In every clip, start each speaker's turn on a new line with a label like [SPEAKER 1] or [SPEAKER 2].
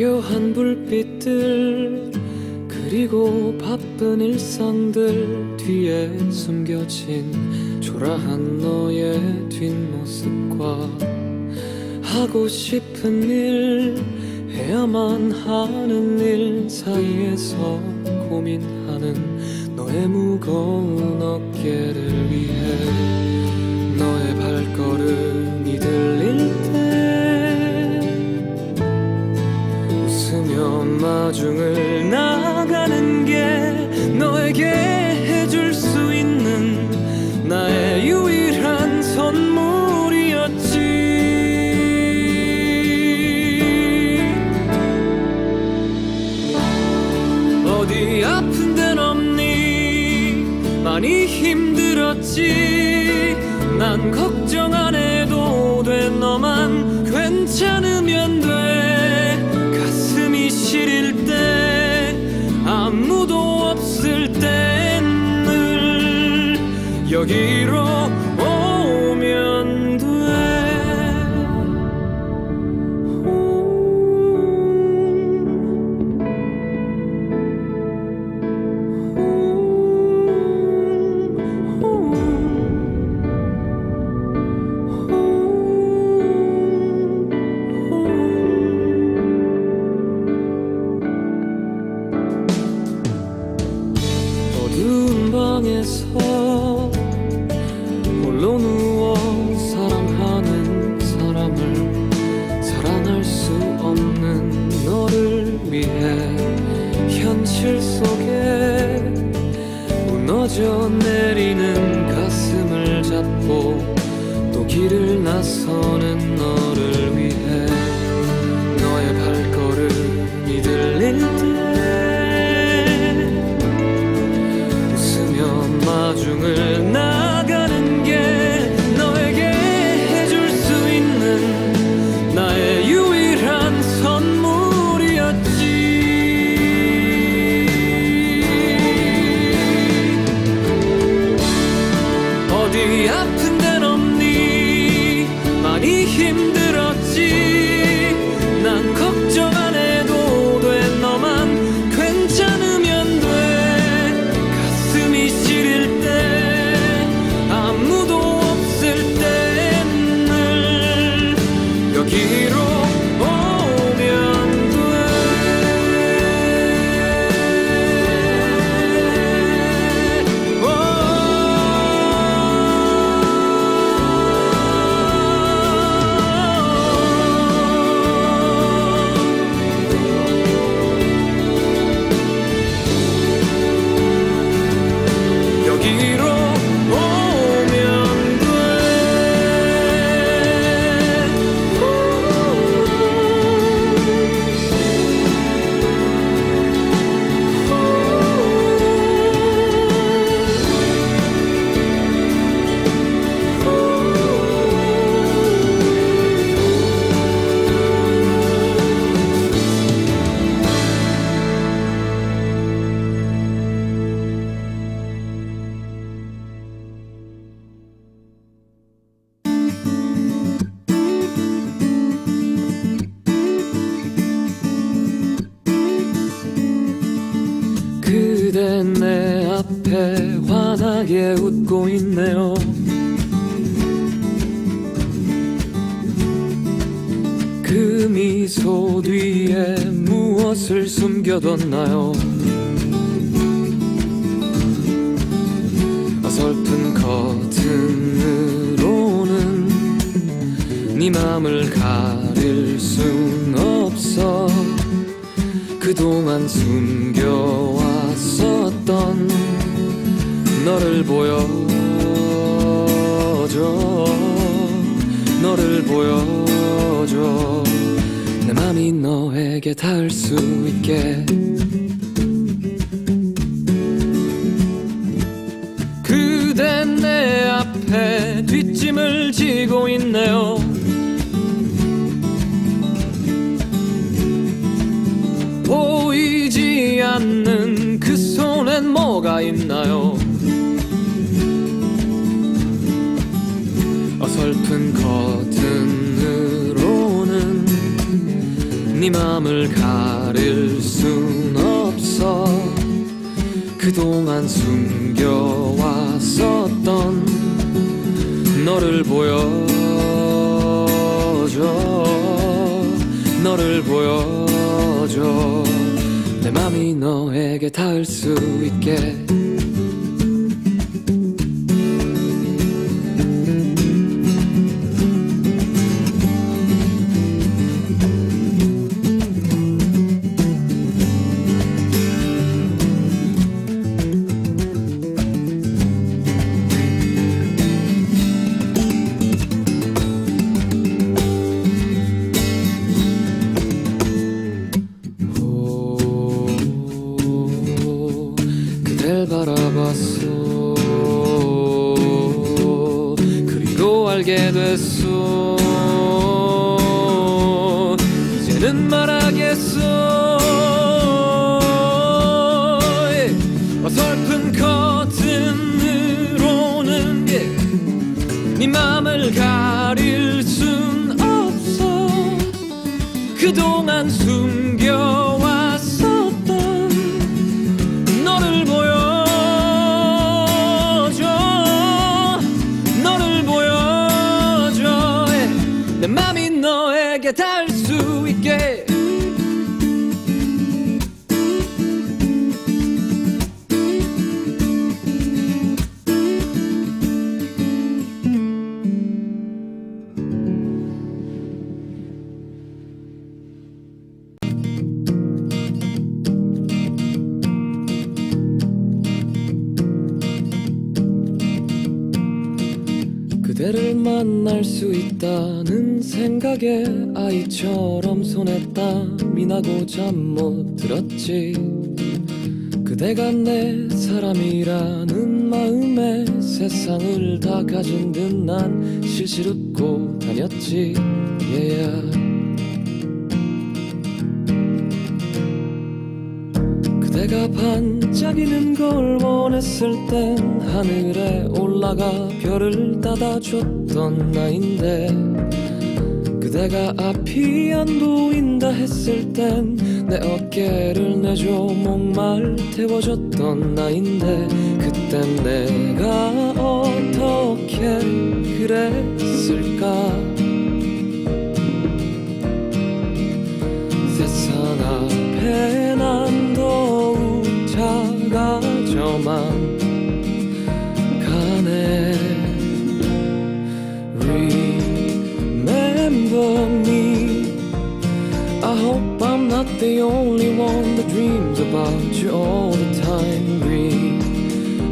[SPEAKER 1] 화려한 불빛들 그리고 바쁜 일상들 뒤에 숨겨진 초라한 너의 뒷모습과 하고 싶은 일 해야만 하는 일 사이에서 고민하는 너의 무거운 어깨를 위해 어디 아픈 데는 없니? 많이 힘들었지. 난 걱정 안 해도 돼. 너만 괜찮으면 돼. 가슴이 시릴 때 아무도 없을 땐 늘 여기로 무너져 내리는 가슴을 잡고 또 길을 나서는 내 앞에 환하게 웃고 있네요. 그 미소 뒤에 무엇을 숨겨뒀나요? 어설픈 커튼으로는 네 맘을 가릴 순 없어. 그동안 숨겨왔 었던 너를 보여줘. 너를 보여줘. 내 맘이 너에게 닿을 수 있게. 그댄 내 앞에 뒷짐을 지고 있네요. 보이지 않는 그 손엔 뭐가 있나요? 어설픈 커튼으로는 네 맘을 가릴 순 없어. 그동안 숨겨왔었던 너를 보여줘. 너를 보여줘 내 맘이 너에게 닿을 수 있게 알게 됐어 이제는 말하겠어 예. 어설픈 커튼으로는 예. 네 맘을 가릴 순 없어 그동안 숨겨 너에 그대를 만날 수 있다는 생각에 아이처럼 손에 땀이 나고 잠 못 들었지 그대가 내 사람이라는 마음에 세상을 다 가진 듯 난 실실 웃고 다녔지 yeah. 그대가 반짝이는 걸 원했을 땐 하늘에 올라가 별을 따다줬던 나인데 그대가 앞이 안 보인다 했을 땐 내 어깨를 내줘 목말 태워줬던 나인데 그땐 내가 어떻게 그랬 zaman Can't remember me. I hope I'm not the only one that dreams about you all the time.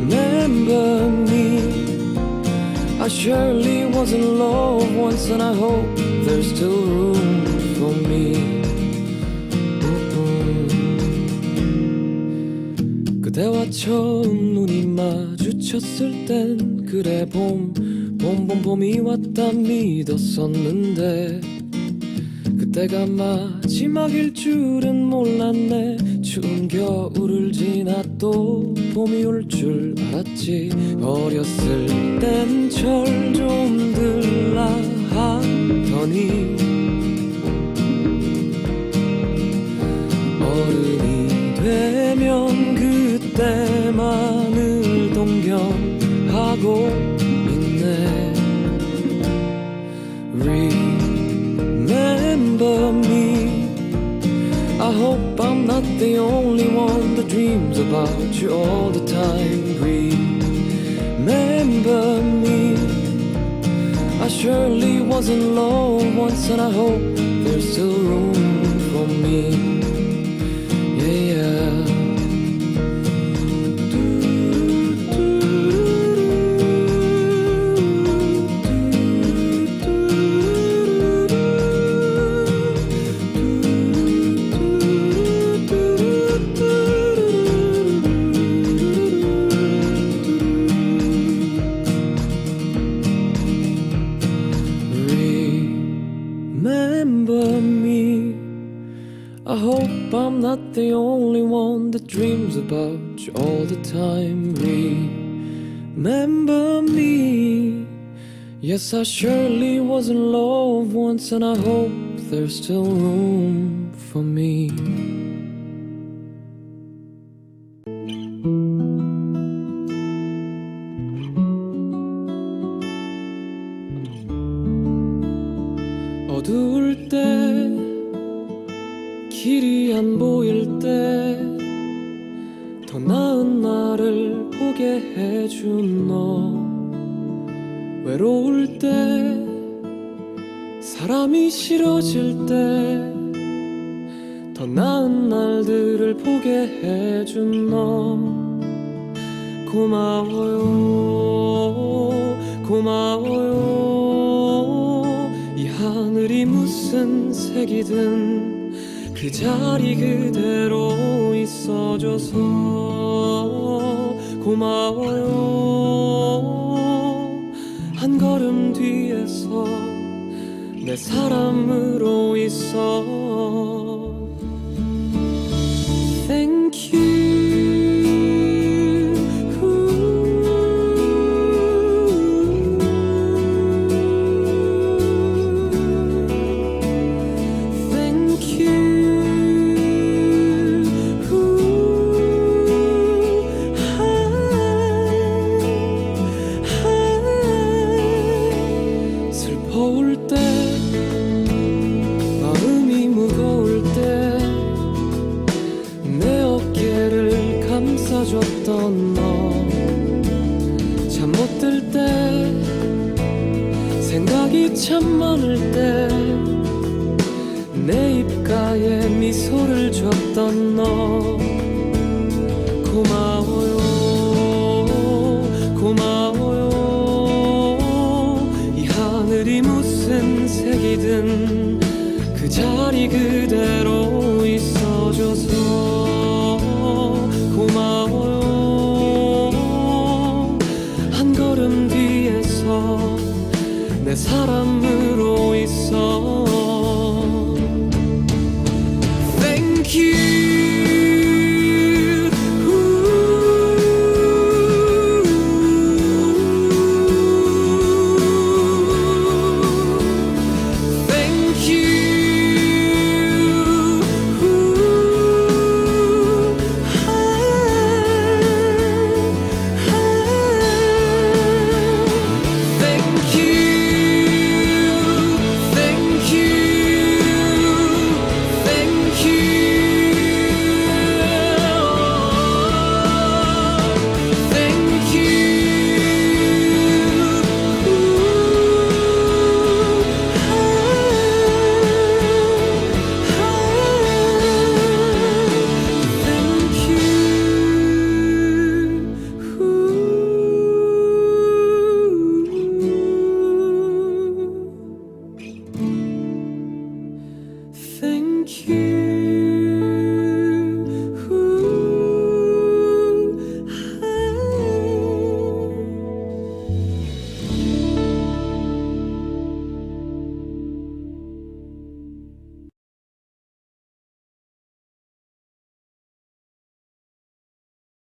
[SPEAKER 1] Remember me. I surely was in love once and I hope there's still room 그대와 처음 눈이 마주쳤을 땐 그래 봄, 봄, 봄, 봄이 왔다 믿었었는데 그때가 마지막일 줄은 몰랐네. 추운 겨울을 지나 또 봄이 올 줄 알았지. 어렸을 땐 철 좀 들라 하더니 어른이 되면 그때만을 동경하고 있네 Remember me I hope I'm not the only one that dreams about you all the time Remember me I surely was in love once and I hope there's still room for me I hope I'm not the only one that dreams about you all the time. Remember me. Yes, I surely was in love once, and I hope there's still room for me. 어두울 때 길이 안 보일 때 더 나은 나를 보게 해준 너. 외로울 때 사람이 싫어질 때 더 나은 날들을 보게 해준 너. 고마워요 고마워요. 이 하늘이 무슨 색이든 그 자리 그대로 있어줘서 고마워요. 한 걸음 뒤에서 내 사람으로 있어 자리